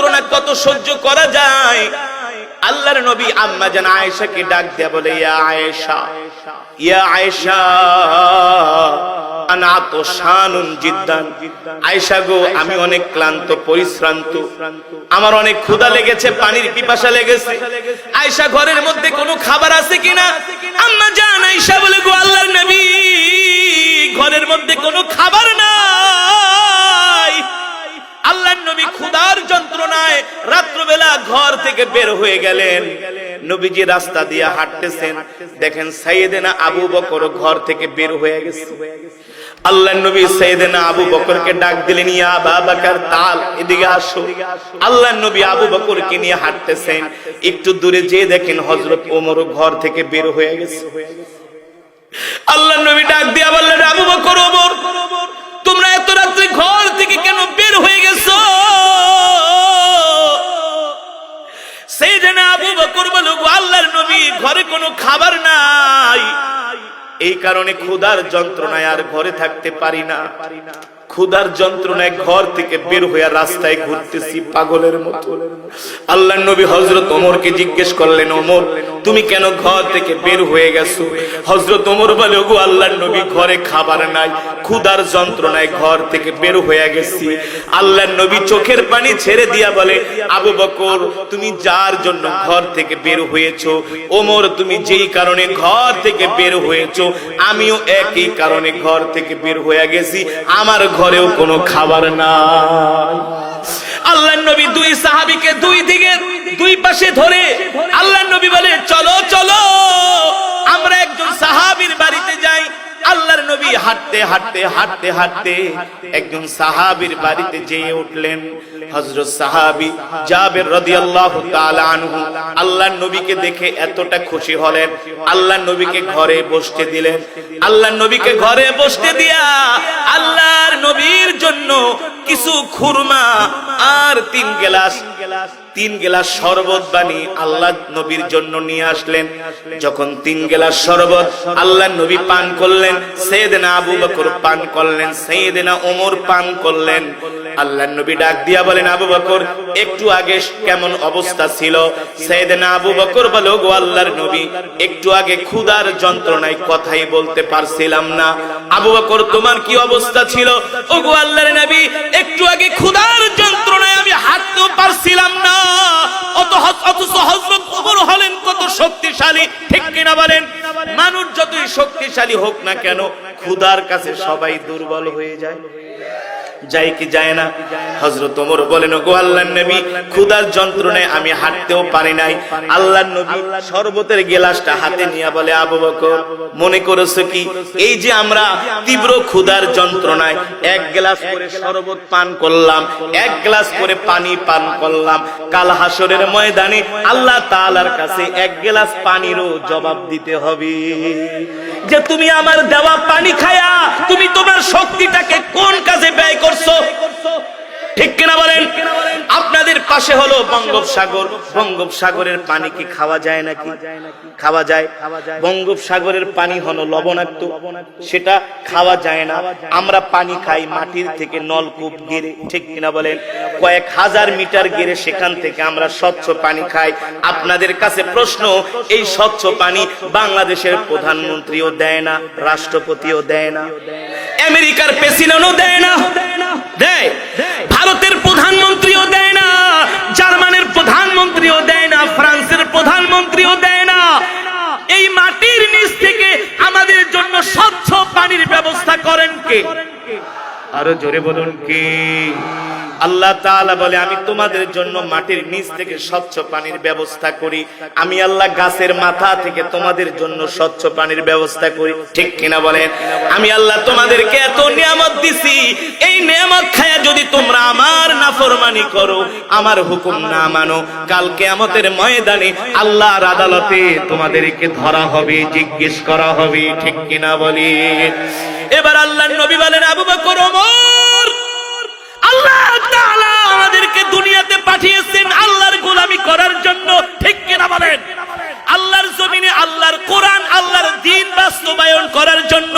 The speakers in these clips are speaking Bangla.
যন্ত্রণা কত সহ্য করা যায়? আল্লাহর নবী আম্মা জান আয়েশাকে ডাক দেয়া বলে, ইয়া আয়েশা ইয়া আয়েশা আমি অনেক ক্লান্ত, পরিশ্রান্ত। আমার অনেক ক্ষুধা লেগেছে, পানির পিপাসা লেগেছে। আয়েশা ঘরের মধ্যে কোনো খাবার আছে কিনা? আম্মা জান, আয়েশা বলে, গো নবী, ঘরের মধ্যে কোনো খাবার নাই। থেকে বের হয়ে গেলেন। নবীজি রাস্তা দিয়ে হাঁটতেছেন। দেখেন সাইয়েদেনা আবু বকর ঘর থেকে বের হয়ে গেছে। আল্লাহ নবী সাইয়েদেনা আবু বকরকে ডাক দিলেন, ইয়া বাবাকার তাল, এদিকে আসো। আল্লাহ নবী আবু বকরকে নিয়ে হাঁটতেছেন। একটু দূরে যেয়ে দেখেন হযরত ওমর ঘর থেকে বের হয়ে গেছে। আল্লাহ নবী ডাক দিয়া বললেন, আবু বকর, ওমর, তোমরা এত রাত্রে ঘর থেকে কেন বের হয়ে গেছো? এই কারণে ক্ষুধার যন্ত্রণায় আর ঘরে থাকতে পারি না। ক্ষুধার যন্ত্রণায় ঘর থেকে বের হয়ে রাস্তায় ঘুরতেছি পাগলের মতো। আল্লাহ নবী হজরত ওমরকে জিজ্ঞেস করলেন, ওমর তুমি কেন ঘর থেকে বের হয়ে গেছো? হজরত ওমর বলে গো আল্লাহর নবী, ঘরে খাবার নাই, ক্ষুধার যন্ত্রণায় ঘর থেকে বের হয়ে গেছি। আল্লাহর নবী চোখের পানি ছেড়ে দিয়া বলে, আবু বকর, তুমি যার জন্য ঘর থেকে বের হয়েছো? ওমর, তুমি যেই কারণে ঘর থেকে বের হয়েছো? আমিও একই কারণে ঘর থেকে বের হয়ে গেছি। আমার ঘরেও কোনো খাবার নাই। আল্লাহ নবী দুই সাহাবীকে দুই দিকে দুই পাশে ধরে আল্লাহ নবী বলে, চলো চলো, আমরা একজন সাহাবীর বাড়িতে যাই। আল্লাহর নবী হাঁটতে হাঁটতে হাঁটতে হাঁটতে একজন সাহাবীর বাড়িতে যেয়ে উঠলেন। হযরত সাহাবী জাবের রাদিয়াল্লাহু তাআলা আনহু আল্লাহর নবীকে দেখে এতটা খুশি হলেন। আল্লাহর নবীকে ঘরে বসতে দিলেন। আল্লাহর নবীকে ঘরে বসতে দিয়া আল্লাহর নবীর জন্য কিছু খুরমা আর তিন গেলাস তিন গেলাস শরবত বানিয়ে আল্লাহ নবীর জন্য নিয়ে আসলেন। যখন তিন গেলাস শরবত আল্লাহ নবী পান করলেন সেদিনা আবু বকর পান করলেন সেদিনা ওমর পান করলেন। আল্লাহ নবী ডাক দিয়া বলেন, আবু বকর, একটু আগে কেমন অবস্থা ছিল? সেদিনা আবু বকর বলো গো আল্লাহর নবী, একটু আগে ক্ষুধার যন্ত্রণায় কথাই বলতে পারছিলাম না। আবু বকর, তোমার কি অবস্থা ছিল? ও গো আল্লাহর নবী, একটু আগে ক্ষুধার যন্ত্রণায় আমি হাঁটতেও পারছিলাম কত শক্তিশালী। মানুষ যতই শক্তিশালী হোক না কেন ক্ষুধার কাছে সবাই দুর্বল হয়ে যায়। যায় কি যায় না। হযরত ওমর বলেন গো আল্লাহর নবী, ক্ষুধার যন্ত্রণায় আমি হাঁটতেও পারি নাই। আল্লাহর নবী শরবতের গেলাসটা হাতে নিয়ে বলে, আবু বকর, মনে করেছ কি? এই যে আমরা তীব্র ক্ষুধার যন্ত্রণায় এক গ্লাস করে শরবত পান করলাম, এক গ্লাস করে পানি পান করলাম, কাল হাসরের ময়দানে আল্লাহ তাআলার কাছে এক গ্লাস পানিরও জবাব দিতে হবে। যে তুমি আমার দেওয়া পানি খায়া, তুমি তোমার শক্তিটাকে কোন কাজে ব্যয় করছ? ঠিক কিনা বলেন? আপনাদের পাশে হলো বঙ্গোপসাগর। বঙ্গোপসাগরের পানি কি খাওয়া যায় নাকি? খাওয়া যায়। বঙ্গোপসাগরের পানি হলো লবণাক্ত। সেটা খাওয়া যায় না। আমরা পানি খাই মাটির থেকে নলকূপ গেড়ে ঠিক কিনা বলেন? কয়েক হাজার মিটার গেড়ে সেখান থেকে আমরা স্বচ্ছ পানি খাই। আপনাদের কাছে প্রশ্ন, এই স্বচ্ছ পানি বাংলাদেশের প্রধানমন্ত্রীও দেয় না, রাষ্ট্রপতিও দেয় না? আমেরিকার প্রেসিডেন্টও দেয় না। দেয়। ভারতের প্রধানমন্ত্রীও দেয় না। জার্মানের প্রধানমন্ত্রীও দেয় না। ফ্রান্সের প্রধানমন্ত্রীও দেয় না। এই মাটির নিচ থেকে আমাদের জন্য স্বচ্ছ পানির ব্যবস্থা করেন কে? আরও জোরে বলুন কি? আল্লাহ বলে, আমি তোমাদের জন্য মাটির নিচ থেকে স্বচ্ছ পানির ব্যবস্থা করি। আমি আল্লাহ গাছের মাথা থেকে তোমাদের জন্য স্বচ্ছ পানির ব্যবস্থা করি। ঠিক কিনা বলেন? আমি আল্লাহ তোমাদেরকে এত নিয়ামত দিছি। এই নিয়ামত খায়া যদি তোমরা আমার নাফরমানি করো, আমার হুকুম না মানো। কাল কিয়ামতের ময়দানে আল্লাহর আদালতে তোমাদেরকে ধরা হবে, জিজ্ঞেস করা হবে। ঠিক কিনা বলি? এবার আল্লাহ নবী বলেন, আবু বকর, ওমর, আল্লাহ তাআলা আমাদেরকে দুনিয়াতে পাঠিয়েছেন, আল্লাহর গোলামি করার জন্য। ঠিক কিনা বলেন? আল্লাহর জমিনে আল্লাহর কোরআন, আল্লাহর দিন বাস্তবায়ন করার জন্য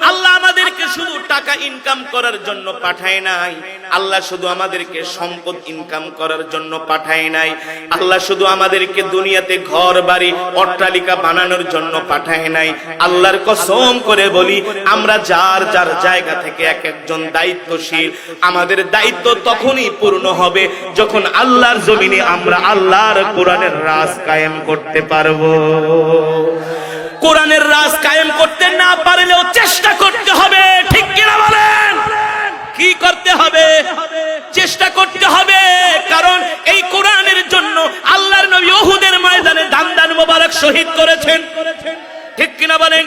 আল্লাহ আমাদেরকে শুধু টাকা ইনকাম করার করার জন্য পাঠায় নাই। আল্লাহ শুধু আমাদেরকে সম্পদ ইনকাম করার জন্য পাঠায় নাই। আল্লাহ শুধু আমাদেরকে দুনিয়াতে ঘর, বাড়ি, অট্টালিকা বানানোর জন্য পাঠায় নাই। আল্লাহর কসম করে বলি, আমরা যার যার জায়গা থেকে এক একজন দায়িত্বশীল, আমাদের দায়িত্ব তখনই পূর্ণ হবে যখন আল্লাহর জমিনে আমরা আল্লাহর কোরআনের রাজ কায়েম করতে পারব। কোরআনের রাজ কায়েম করতে না পারলেও চেষ্টা করতে হবে, ঠিক কিনা বলেন? কি করতে হবে? চেষ্টা করতে হবে। কারণ এই কোরআনের জন্য আল্লাহর নবী ওহুদের ময়দানে দান দান মোবারক শহীদ করেছেন। ঠিক কিনা বলেন?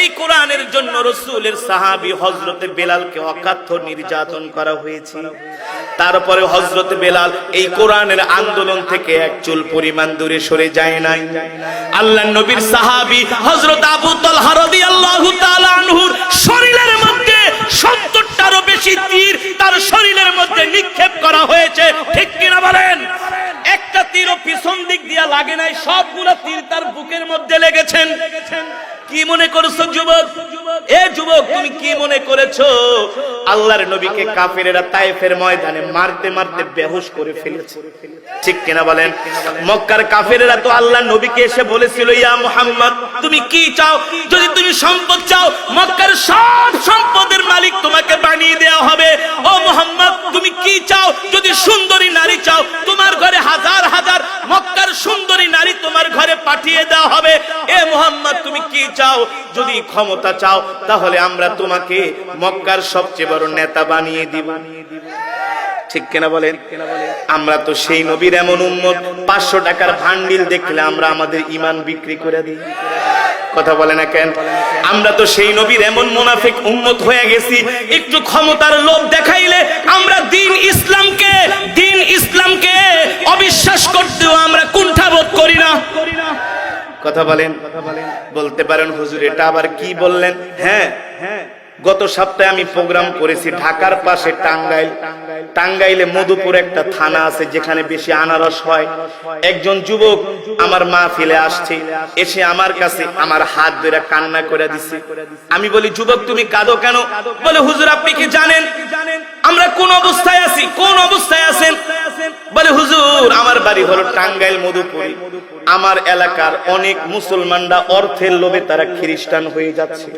এই কোরআনের জন্য রসুলের সাহাবি হজরতে বেলালকে অকাথ্য নির্যাতন করা হয়েছে। তারপরে হজরত বেলাল এই কোরআনের আন্দোলন থেকে এক চুল পরিমাণ দূরে সরে যায় নাই। আল্লাহ নবীর সাহাবি হজরত আবু তালহা রাদিয়াল্লাহু তাআলা শরীরের মধ্যে 70টারও বেশি তীর তার শরীরের মধ্যে নিক্ষেপ করা হয়েছে। ঠিক কিনা বলেন? একটা তীরও পিছন দিক দিয়া লাগে নাই, সবগুলো তীর তার বুকের মধ্যে লেগেছেন। কি মনে করছ, যুবক? এ যুবক, তুমি কি মনে করেছ? আল্লাহর নবীকে কাফেরেরা তায়েফের ময়দানে মারতে মারতে বেহুশ করে ফেলেছে। ঠিক কিনা বলেন? মক্কার কাফেরেরা তো আল্লাহ নবীকে এসে বলেছিল, ইয়া মুহাম্মদ, তুমি কি চাও? যদি তুমি সম্পদ চাও, মক্কার সব সম্পদের মালিক তোমাকে বানিয়ে দেওয়া হবে। ও মুহাম্মদ, তুমি কি চাও? যদি সুন্দরী নারী চাও, তোমার ঘরে হাজার হাজার মক্কার সুন্দরী নারী তোমার ঘরে পাঠিয়ে দেওয়া হবে। এ মুহাম্মদ, তুমি কি চাও? যদি ক্ষমতা চাও, তাহলে আমরা তোমাকে মক্কার সবচেয়ে বড় নেতা বানিয়ে দিব। ঠিক কিনা বলেন? আমরা তো সেই নবীর এমন পাঁচশো টাকার ভান্ডিল দেখলে আমরা আমাদের ইমান বিক্রি করে দিই। কথা বলে না কেন? আমরা তো সেই নবীর এমন মুনাফিক উম্মত হয়ে গেছি। একটু ক্ষমতার লোভ দেখাইলে আমরা দিন ইসলামকে অবিশ্বাস করতেও আমরা কুণ্ঠাবোধ করি না। কথা বলেন, বলতে পারেন, হুজুর, এটা আবার কি বললেন? হ্যাঁ হ্যাঁ গত সপ্তাহে আমি প্রোগ্রাম করেছি ঢাকার পাশে টাঙ্গাইল। টাঙ্গাইলে মধুপুর একটা থানা আছে, যেখানে বেশি আনারস হয়। একজন যুবক আমার মা ফেলে আসছে, এসে আমার কাছে আমার হাত ধরে কান্না করে দিছে। আমি বলি, যুবক, তুমি কাঁদো কেন? বলে, হুজুর, আপনি কি জানেন? আমরা কোন অবস্থায় আছি? কোন অবস্থায় আছেন? বলে, হুজুর, আমার বাড়ি হলো টাঙ্গাইল, মধুপুরি। আমার এলাকার অনেক মুসলমানরা অর্থের লোভে তারা খ্রিস্টান হয়ে যাচ্ছে।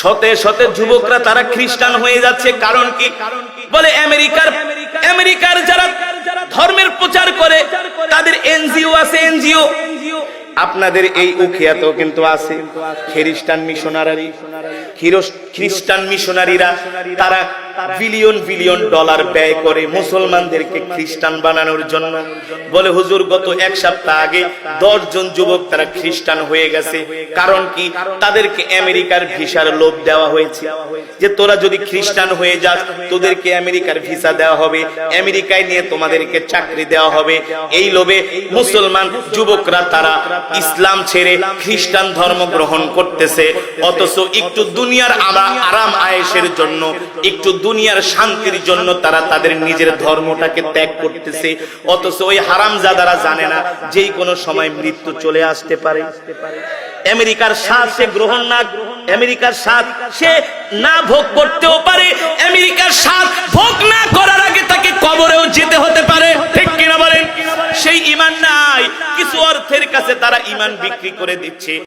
শতে শতে যুবকরা তারা খ্রিস্টান হয়ে যাচ্ছে। কারণ কি? বলে, আমেরিকার আমেরিকার যারা ধর্মের প্রচার করে, তাদের এনজিও আছে, এনজিও। আপনাদের এই উখিয়াতেও কিন্তু আছে। খ্রিস্টান মিশনারি খ্রিস্টান মিশনারিরা তারা বিলিয়ন বিলিয়ন ডলার ব্যয় করে মুসলমানদেরকে খ্রিস্টান বানানোর জন্য। বলে হুজুর, গত এক সপ্তাহ আগে দশ জন যুবক তারা খ্রিস্টান হয়ে গেছে। কারণ কি? তাদেরকে আমেরিকার ভিসার লোভ দেওয়া হয়েছে। যে তোরা যদি খ্রিস্টান হয়ে যাস, তোদেরকে আমেরিকার ভিসা দেওয়া হবে। আমেরিকায় নিয়ে তোমাদেরকে চাকরি দেওয়া হবে। এই লোভে মুসলমান যুবকরা তারা ইসলাম ছেড়ে খ্রিস্টান ধর্ম গ্রহণ করতেছে। অথচ একটু দুনিয়ার আরাম আয়েসের জন্য একটু দুনিয়ার শান্তির জন্য তারা তাদের নিজের ধর্মটাকে ত্যাগ করতেছে। অথচ ওই হারামজাদারা জানে না যেই কোনো সময় মৃত্যু চলে আসতে পারে। আমেরিকার স্বাদ সে গ্রহণ না, আমেরিকার স্বাদ সে না ভোগ করতেও পারে, আমেরিকার স্বাদ ভোগ না করার আগে তাকে কবরেও যেতে হতে পারে। ঠিক কিনা বলেন? সেই ইমান নাই, কিছু অর্থের কাছে তারা ইমান বিক্রি করে দিচ্ছে।